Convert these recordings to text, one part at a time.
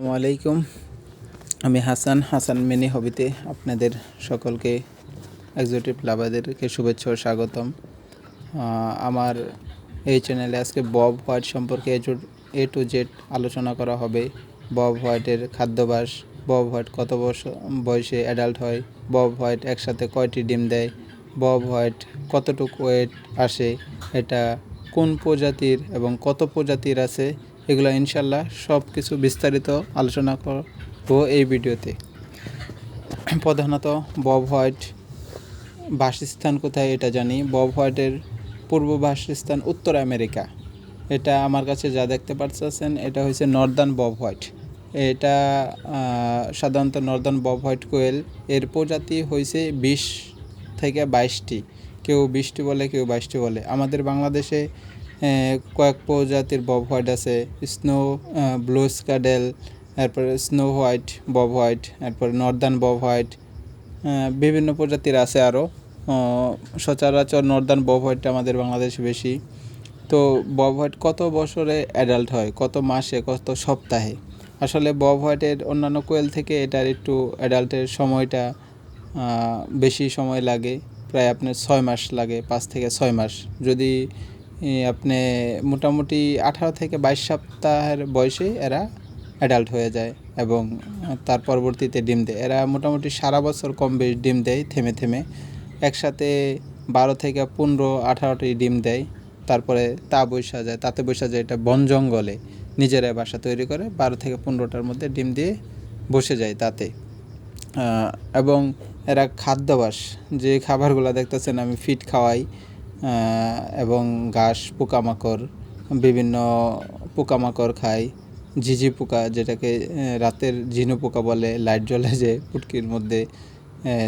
আসসালামু আলাইকুম। আমি হাসান হাসান মিনি হবিতে আপনাদের সকলকে এক্সোটিভ লাভারদেরকে শুভেচ্ছা ও স্বাগতম। আমার এই চ্যানেলে আজকে বব হোয়াইট সম্পর্কে এ টু জেড আলোচনা করা হবে। বব হোয়াইটের খাদ্যাভাস বব হোয়াইট কত বছর বয়সে অ্যাডাল্ট হয় বব হোয়াইট একসাথে কয়টি ডিম দেয় বব হোয়াইট কতটুকু ওয়েট আসে, এটা কোন প্রজাতির এবং কত প্রজাতির আছে এগুলো ইনশাল্লাহ সব কিছু বিস্তারিত আলোচনা করব এই ভিডিওতে। প্রধানত বব হোয়াইট বাসস্থান কোথায় এটা জানি। বব হোয়াইটের পূর্ব বাসস্থান উত্তর আমেরিকা। এটা আমার কাছে যা দেখতে পাচ্ছেন এটা হচ্ছে নর্দার্ন বব হোয়াইট। এটা সাধারণত নর্দার্ন বব হোয়াইট কোয়েল, এর প্রজাতি হয়েছে বিশ থেকে বাইশটি। কেউ বিশটি বলে, কেউ বাইশটি বলে। আমাদের বাংলাদেশে কয়েক প্রজাতির বব হোয়াইট আছে। স্নো ব্লু স্কাডেল তারপরে স্নো হোয়াইট বব হোয়াইট তারপরে নর্দার্ন বব হোয়াইট বিভিন্ন প্রজাতির আছে আরও সচরাচর নর্দার্ন বব হোয়াইটটা আমাদের বাংলাদেশে বেশি। তো বব হোয়াইট কত বছরে অ্যাডাল্ট হয়? কত মাসে? কত সপ্তাহে? আসলে বব হোয়াইটের অন্যান্য কোয়েল থেকে এটার একটু অ্যাডাল্টের সময়টা বেশি সময় লাগে। প্রায় আপনার ছয় মাস লাগে, পাঁচ থেকে ছয় মাস। যদি আপনি মোটামুটি আঠারো থেকে বাইশ সপ্তাহের বয়সে এরা অ্যাডাল্ট হয়ে যায় এবং তার পরবর্তীতে ডিম দেয়। এরা মোটামুটি সারা বছর কম বেশ ডিম দেয়, থেমে থেমে। একসাথে বারো থেকে পনেরো, আঠারোটি ডিম দেয়। তারপরে তা বৈশা যায় তাতে বৈশা যায় এটা বন জঙ্গলে নিজেরা বাসা তৈরি করে, বারো থেকে পনেরোটার মধ্যে ডিম দিয়ে বসে যায় তাতে। এবং এরা খাদ্যাভাস, যে খাবারগুলো দেখতেছেন আমি ফিট খাওয়াই এবং ঘাস, পোকামাকড়, বিভিন্ন পোকামাকড় খাই ঝিঝি পোকা যেটাকে রাতের ঝিনু পোকা বলে, লাইট জ্বলে যে পুটকির মধ্যে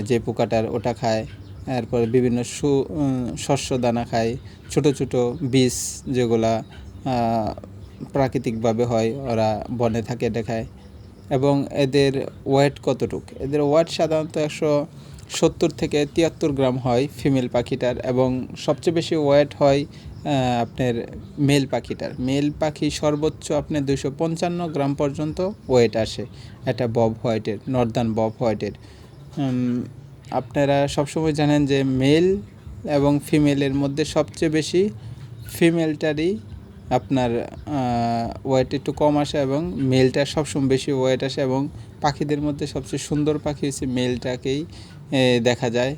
যে পোকাটার ওটা খায়। এরপর বিভিন্ন সু শস্য দানা খায়, ছোট ছোট বীজ যেগুলা প্রাকৃতিকভাবে হয়, ওরা বনে থাকে, এটা খায়। এবং এদের ওয়েট কতটুক? এদের ওয়েট সাধারণত একশো সত্তর থেকে তিয়াত্তর গ্রাম হয় ফিমেল পাখিটার এবং সবচেয়ে বেশি ওয়েট হয় আপনার মেল পাখিটার। মেল পাখি সর্বোচ্চ আপনার দুশো পঞ্চান্ন গ্রাম পর্যন্ত ওয়েট আসে এটা বব হোয়াইটের নর্দার্ন বব হোয়াইটের। আপনারা সবসময় জানেন যে মেল এবং ফিমেলের মধ্যে সবচেয়ে বেশি ফিমেলটারই আপনার ওয়েট একটু কম আসে এবং মেলটা সবসময় বেশি ওয়েট আসে এবং পাখিদের মধ্যে সবচেয়ে সুন্দর পাখি হচ্ছে মেলটাকেই দেখা যায়।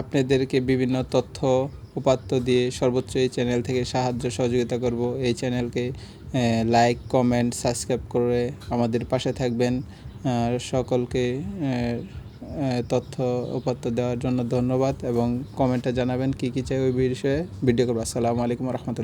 আপনাদেরকে বিভিন্ন তথ্য, উপাত্ত দিয়ে সর্বোচ্চ এই চ্যানেল থেকে সাহায্য, সহযোগিতা করব। এই চ্যানেলকে লাইক কমেন্ট সাবস্ক্রাইব করে আমাদের পাশে থাকবেন। সকলকে তথ্য, উপাত্ত দেওয়ার জন্য ধন্যবাদ এবং কমেন্টে জানাবেন কী কী চাই ওই বিষয়ে। ভিডিও করব। আসসালামু আলাইকুম রহমতুল্লাহ।